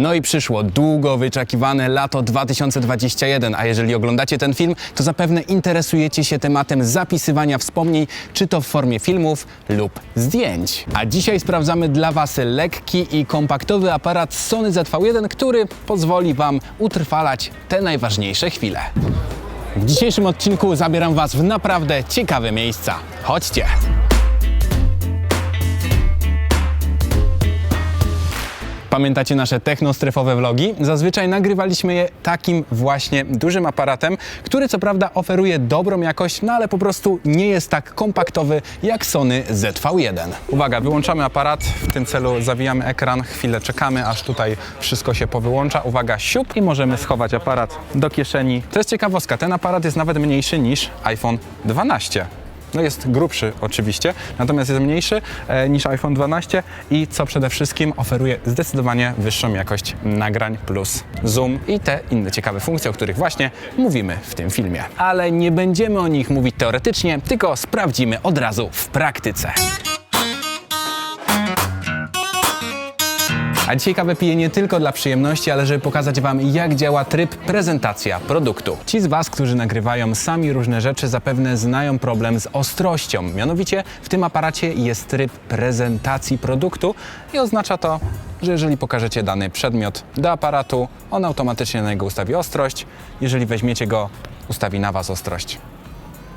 No i przyszło długo wyczekiwane lato 2021, a jeżeli oglądacie ten film, to zapewne interesujecie się tematem zapisywania wspomnień, czy to w formie filmów lub zdjęć. A dzisiaj sprawdzamy dla Was lekki i kompaktowy aparat Sony ZV-1, który pozwoli Wam utrwalać te najważniejsze chwile. W dzisiejszym odcinku zabieram Was w naprawdę ciekawe miejsca. Chodźcie! Pamiętacie nasze technostrefowe vlogi? Zazwyczaj nagrywaliśmy je takim właśnie dużym aparatem, który co prawda oferuje dobrą jakość, no ale po prostu nie jest tak kompaktowy jak Sony ZV-1. Uwaga, wyłączamy aparat, w tym celu zawijamy ekran, chwilę czekamy, aż tutaj wszystko się powyłącza. Uwaga, siup i możemy schować aparat do kieszeni. To jest ciekawostka, ten aparat jest nawet mniejszy niż iPhone 12. No jest grubszy oczywiście, natomiast jest mniejszy e, niż iPhone 12 i co przede wszystkim oferuje zdecydowanie wyższą jakość nagrań plus zoom i te inne ciekawe funkcje, o których właśnie mówimy w tym filmie. Ale nie będziemy o nich mówić teoretycznie, tylko sprawdzimy od razu w praktyce. A dzisiaj kawę piję nie tylko dla przyjemności, ale żeby pokazać Wam, jak działa tryb prezentacja produktu. Ci z Was, którzy nagrywają sami różne rzeczy, zapewne znają problem z ostrością. Mianowicie w tym aparacie jest tryb prezentacji produktu i oznacza to, że jeżeli pokażecie dany przedmiot do aparatu, on automatycznie na niego ustawi ostrość. Jeżeli weźmiecie go, ustawi na Was ostrość.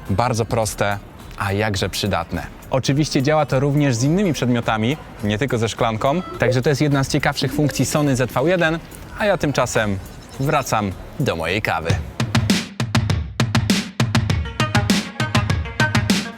Bardzo proste, a jakże przydatne. Oczywiście działa to również z innymi przedmiotami, nie tylko ze szklanką, także to jest jedna z ciekawszych funkcji Sony ZV-1, a ja tymczasem wracam do mojej kawy.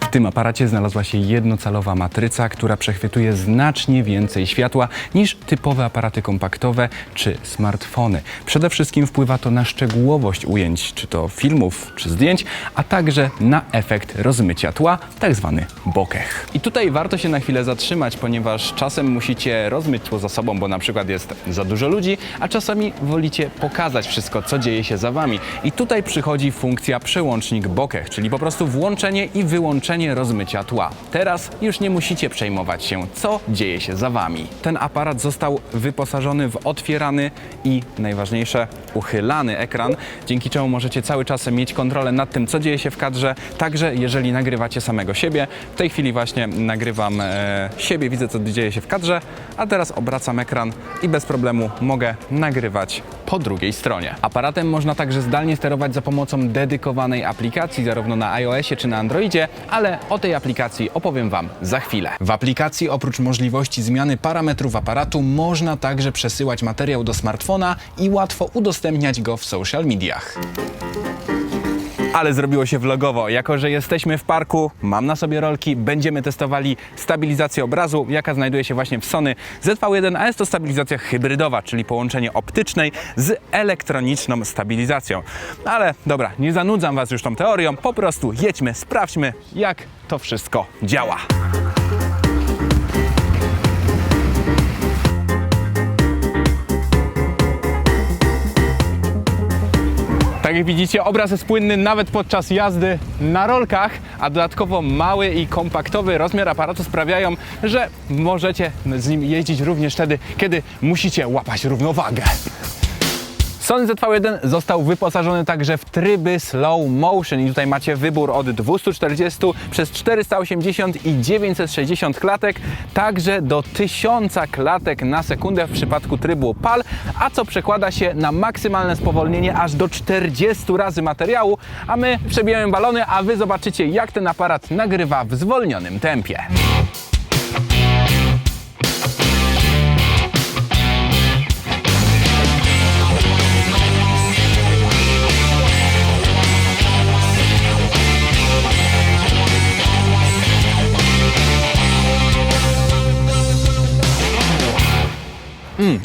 W tym aparacie znalazła się jednocalowa matryca, która przechwytuje znacznie więcej światła niż typowe aparaty kompaktowe czy smartfony. Przede wszystkim wpływa to na szczegółowość ujęć, czy to filmów, czy zdjęć, a także na efekt rozmycia tła, tak zwany bokeh. I tutaj warto się na chwilę zatrzymać, ponieważ czasem musicie rozmyć tło za sobą, bo na przykład jest za dużo ludzi, a czasami wolicie pokazać wszystko, co dzieje się za wami. I tutaj przychodzi funkcja przełącznik bokeh, czyli po prostu włączenie i wyłączenie rozmycia tła. Teraz już nie musicie przejmować się, co dzieje się za wami. Ten aparat został wyposażony w otwierany i najważniejsze uchylany ekran, dzięki czemu możecie cały czas mieć kontrolę nad tym, co dzieje się w kadrze, także jeżeli nagrywacie samego siebie. W tej chwili właśnie nagrywam e, siebie, widzę, co dzieje się w kadrze, a teraz obracam ekran i bez problemu mogę nagrywać po drugiej stronie. Aparatem można także zdalnie sterować za pomocą dedykowanej aplikacji, zarówno na iOSie czy na Androidzie, ale o tej aplikacji opowiem Wam za chwilę. W aplikacji oprócz możliwości zmiany parametrów aparatu można także przesyłać materiał do smartfona i łatwo udostępniać go w social mediach. Ale zrobiło się vlogowo. Jako, że jesteśmy w parku, mam na sobie rolki, będziemy testowali stabilizację obrazu, jaka znajduje się właśnie w Sony ZV-1, a jest to stabilizacja hybrydowa, czyli połączenie optycznej z elektroniczną stabilizacją. Ale dobra, nie zanudzam Was już tą teorią, po prostu jedźmy, sprawdźmy, jak to wszystko działa. Tak jak widzicie, obraz jest płynny nawet podczas jazdy na rolkach, a dodatkowo mały i kompaktowy rozmiar aparatu sprawiają, że możecie z nim jeździć również wtedy, kiedy musicie łapać równowagę. Sony ZV-1 został wyposażony także w tryby slow motion i tutaj macie wybór od 240 przez 480 i 960 klatek, także do 1000 klatek na sekundę w przypadku trybu PAL, a co przekłada się na maksymalne spowolnienie aż do 40 razy materiału, a my przebijemy balony, a wy zobaczycie jak ten aparat nagrywa w zwolnionym tempie.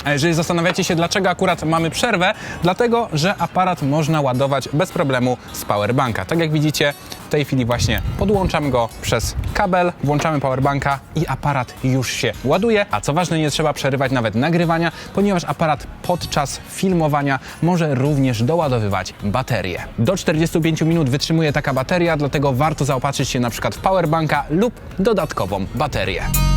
A jeżeli zastanawiacie się, dlaczego akurat mamy przerwę, dlatego, że aparat można ładować bez problemu z powerbanka. Tak jak widzicie, w tej chwili właśnie podłączam go przez kabel, włączamy powerbanka i aparat już się ładuje. A co ważne, nie trzeba przerywać nawet nagrywania, ponieważ aparat podczas filmowania może również doładowywać baterię. Do 45 minut wytrzymuje taka bateria, dlatego warto zaopatrzyć się na przykład w powerbanka lub dodatkową baterię.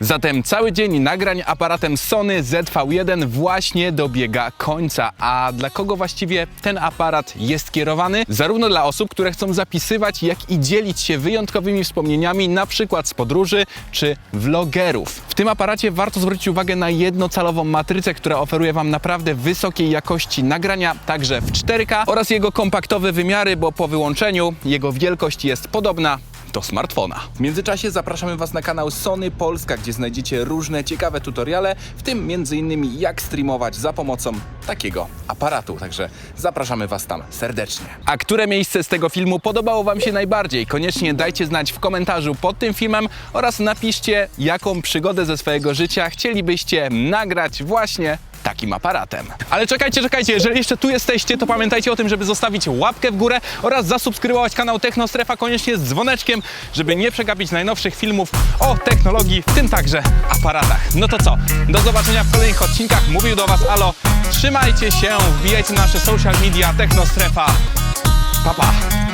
Zatem cały dzień nagrań aparatem Sony ZV-1 właśnie dobiega końca. A dla kogo właściwie ten aparat jest kierowany? Zarówno dla osób, które chcą zapisywać, jak i dzielić się wyjątkowymi wspomnieniami, na przykład z podróży czy vlogerów. W tym aparacie warto zwrócić uwagę na jednocalową matrycę, która oferuje Wam naprawdę wysokiej jakości nagrania, także w 4K oraz jego kompaktowe wymiary, bo po wyłączeniu jego wielkość jest podobna do smartfona. W międzyczasie zapraszamy Was na kanał Sony Polska, gdzie znajdziecie różne ciekawe tutoriale, w tym m.in. jak streamować za pomocą takiego aparatu. Także zapraszamy Was tam serdecznie. A które miejsce z tego filmu podobało Wam się najbardziej? Koniecznie dajcie znać w komentarzu pod tym filmem oraz napiszcie, jaką przygodę ze swojego życia chcielibyście nagrać właśnie takim aparatem. Ale czekajcie, czekajcie, jeżeli jeszcze tu jesteście, to pamiętajcie o tym, żeby zostawić łapkę w górę oraz zasubskrybować kanał Technostrefa koniecznie z dzwoneczkiem, żeby nie przegapić najnowszych filmów o technologii, w tym także aparatach. No to co, do zobaczenia w kolejnych odcinkach. Mówił do Was Alo, trzymajcie się, wbijajcie na nasze social media Technostrefa. Pa, pa.